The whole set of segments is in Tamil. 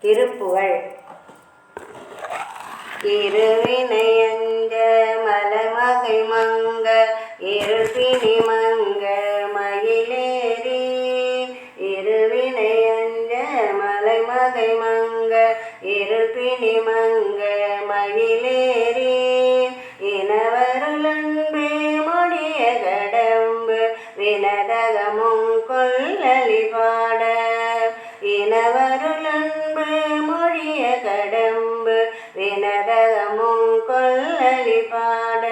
திருப்புகழ். இருவினையஞ்ச மலமகை மங்க இருபிணி மங்க மயிலேறி. இருவினையஞ்ச மலைமகை மங்க இருபிணி மங்க மயிலேறி. இனவருளன்பே மொழிய கடம்பு வினதகமும் கொள்ளலி பாட. இனவருளன்பு வினதகமும் கொல்லலி பாட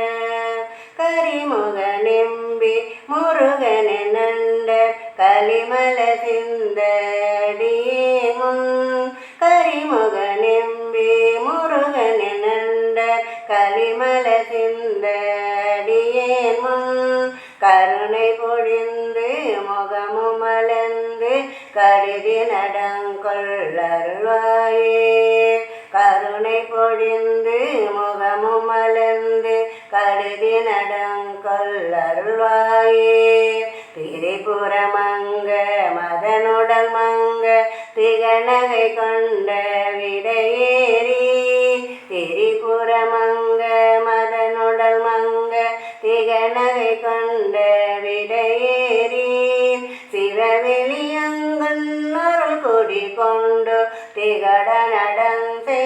கரிமுக நெம்பி முருகன நண்ட கலிமல சிந்த அடியேமுன் கரிமுக நெம்பி முருகன நண்ட கலிமல சிந்த அடியேமுன் கருணை பொழிந்து முகமுமலந்து கருதி நடங்கொள்ளருவாயே பொழிந்து முகமுமலந்து மலர்ந்து கருதி நடங்கொள்ளருள்வாயே திரிபுரமங்க மதனுடல் மங்க திகநகை கொண்ட விடையேறி. திரிபுரமங்க மதனுடல் மங்க திகநகை கொண்ட விடையேறி. சிவவெளியங்கன் அருள் கொடி கொண்டு திகட நடந்தே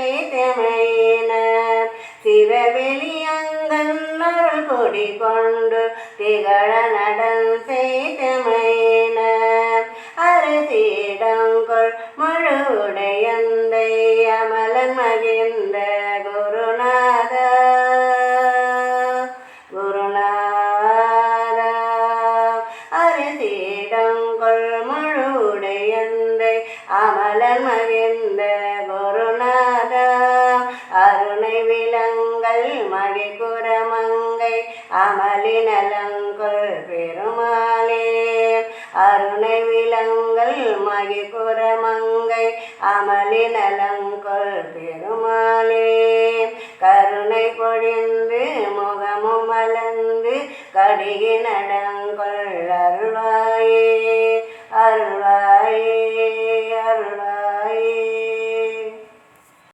கொண்டு திகழ நடம் செய்தமையினர் அரசிடங்கொள் முழுடையந்தை அமலன் மகிழ்ந்த குருநாத. குருநாத அரசிடங்கொள் முழுடையந்தை அமலன் மகிழ்ந்த குருநாத. அருணை விலங்கள் மகிழ்குரமங்கை அமலினலங்கொள் பெருமாளே. அருணை விலங்கள் விலங்கல் மகிழ்குரமங்கை அமலினலங்கொள் பெருமாளே. கருணை பொழிந்து முகமும் மலர்ந்து கடிகி நடங்கொள் அருள்வாயே. அருள்வாயே.